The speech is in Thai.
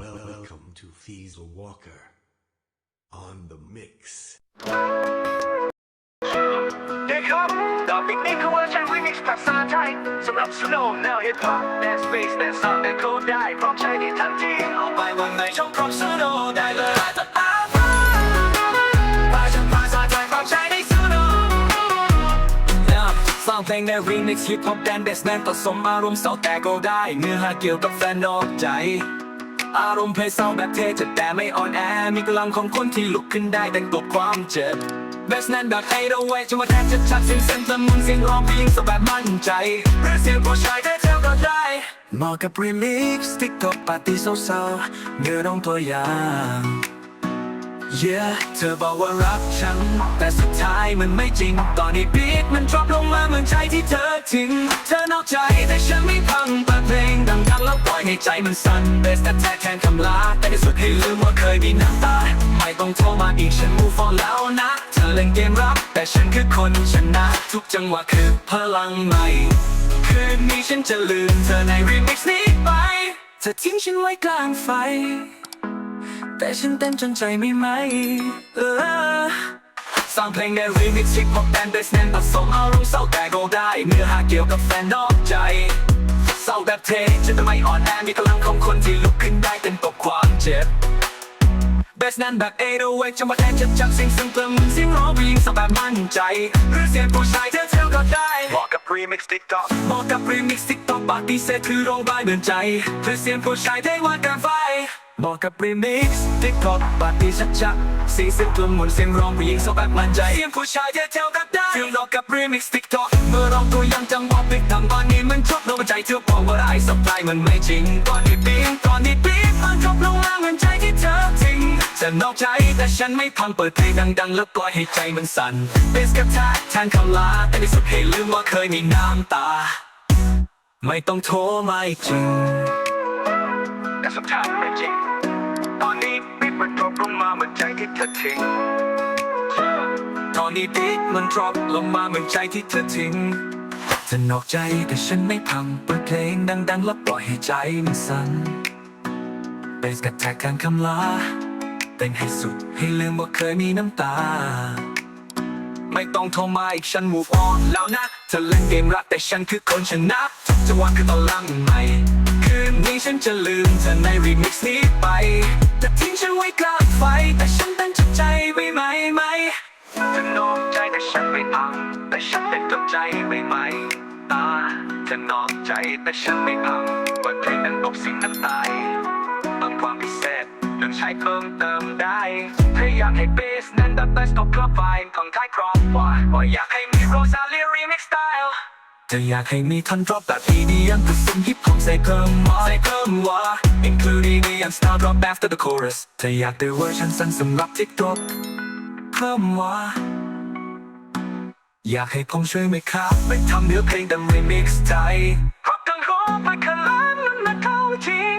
Welcome to Fiesel Walker on the mix. เด็กครับดอกปิกนิกคือเวอร์ชันรีมิกซ์ภาษาไทยสำหรับสโนว์แนวฮิปฮอปแดนสเปซแดนซ์ซับแดนโคดได้พร้อมใช้ในทันทีเอาไปวันไหนช่องพร้อมสโนว์ได้เลยจะอาฟ้าภาษาภาษาไทยพร้อมใช้ในสโนว์สร้างเพลงในรีมิกซ์ฮิปฮอปแดนเบสแมนผสมอารมณ์เศร้าแต่ก็ได้ เนื้อหาเกี่ยวกับแฟนนอกใจ อารมณ์เพลงเศร้าแบบเท่จะแต่ไม่อ่อนแอ มีกำลังของคนที่ลุกขึ้นได้แต่งตบความเจ็บเบสแนนแบบ8 0 8จะมาแทนจะชัดเสียงเส้นละมุนเสียงร้องเพลงสบแบบมั่นใจหรือเสียงผู้ชายเท่าก็ได้เหมาะกับรีมิกซ์ติ๊กต็อกปาร์ตี้เศร้าๆเนื้อร้องตัวอย่าง Yeah เธอบอกว่ารักฉัน แต่สุดท้ายมันไม่จริง ตอนนี้บีทมันดรอปลงมาเหมือนใจที่เธอทิ้ง เธอนอกใจแต่ฉันไม่พังเปิดเพลงดังๆแล้วปล่อยให้ใจมันสั่นเบสแต่แทนแทนคำลา แต่ในสุดให้ลืมว่าเคยมีน้ำตา ไม่ต้องโทรมาอีกฉัน move on แล้วนะ เธอเล่นเกมรับ แต่ฉันคือคนชนะ ทุกจังหวะคือพลังใหม่ คืนนี้ฉันจะลืมเธอในรีมิกซ์นี้ไปเธอทิ้งฉันไว้กลางไฟ แต่ฉันเต้นจนใจไม่ไหมเออสร้างเพลงในรีมิกซ์ฮิปฮอปแดนเบสแนนผสมอารมณ์เศร้าแต่ก็ได้ เนื้อหาเกี่ยวกับแฟนนอกใจ เศร้าแบบเทจะทำไมอ่อนแอมีพลังของคนที่ลุกขึ้นได้เต้นตบความเจ็บเบสนั้นแบบ808จะมาแทนชัดชัดๆเสียงซึ่งเติมเสียงร้องผู้หญิงสบแบบมั่นใจ หรือเสียงผู้ชายเท่ๆก็ได้เหมาะกับรีมิกซ์ติ๊กต็อกเหมาะกับรีมิกซ์ติ๊กต็อกปาร์ตี้เซตคือโรงบาลเหมือนใจหรือเสียงผู้ชายเท่ว่ากันไฟ เหมาะกับรีมิกซ์ติ๊กต็อกปาร์ตี้ชัดชัดสีสิบตัวหมุนเสียงร้องผู้หญิงสบแบบมั่นใจเสียงผู้ชายเท่ๆก็ได้ฟิลเหมาะกับรีมิกซ์ติ๊กต็อกเมื่อร้องตัวยังจังหวะปิดทำตอนนี้มันจบลงใจเธอบอกว่าไอ้สบายมันไม่จริง ตอนนี้ปีนตอนนี้ปีนมันจบลงมาเหมือนใจที่เธอทิ้งจะนอกใจแต่ฉันไม่พังเปิดเพลงดังๆ แล้วปล่อยให้ใจมันสั่นเบสกับแท็กแทนคำลาแต่ในสุดให้ลืมว่าเคยมีน้ำตา ไม่ต้องโทรมาอีกจริงแต่สุดท้ายไม่จริง ตอนนี้ปิดมันดรอปลงมาเหมือนใจที่เธอทิ้ง ตอนนี้ปิดมันดรอปลงมาเหมือนใจที่เธอทิ้งจะนอกใจแต่ฉันไม่พังเปิดเพลงดังๆ แล้วปล่อยให้ใจมันสั่นเบสกับแท็กการคำลาเต้นให้สุดให้ลืมว่าเคยมีน้ำตา ไม่ต้องโทรมาอีกฉัน move on แล้วนะเธอเล่นเกมรักแต่ฉันคือคนชนะทุกจังหวะคือตอนลังใหม่ ฉันจะลืมเธอในรีมิกซ์นี้ไป แต่ทิ้งฉันไว้กลางไฟ แต่ฉันตั้งใจไม่ไหมไหมเธอนอกใจแต่ฉันไม่พังแต่ฉันเป็นตัวใจไม่ไหม ตาเธอนอกใจแต่ฉันไม่พังเปิดเพลงนั้นอบสิ่งนั้นตายเพิ่มความพิเศษเรื่องใช้เพิ่มเติมได้ถ้าอยากให้เบสนั้นดับเบิลสต็อปคลับไฟของท้ายครอบว่าว่าอยากให้มีโรซาเลียรีมิกซ์สไตล์ จะอยากให้มีท่อนดรอปแบบ EDM ผสมฮิปฮอปใส่เพิ่มว่าใส่เพิ่มว่า including EDM style drop after the chorus จะอยากได้เวอร์ชันสั้นสำหรับ TikTok เพิ่มว่า อยากให้ผมช่วยไหมครับไปทำเนื้อเพลงดังรีมิกซ์ใจเพราะทั้งหัวไปขลานมันมาเข้าจริง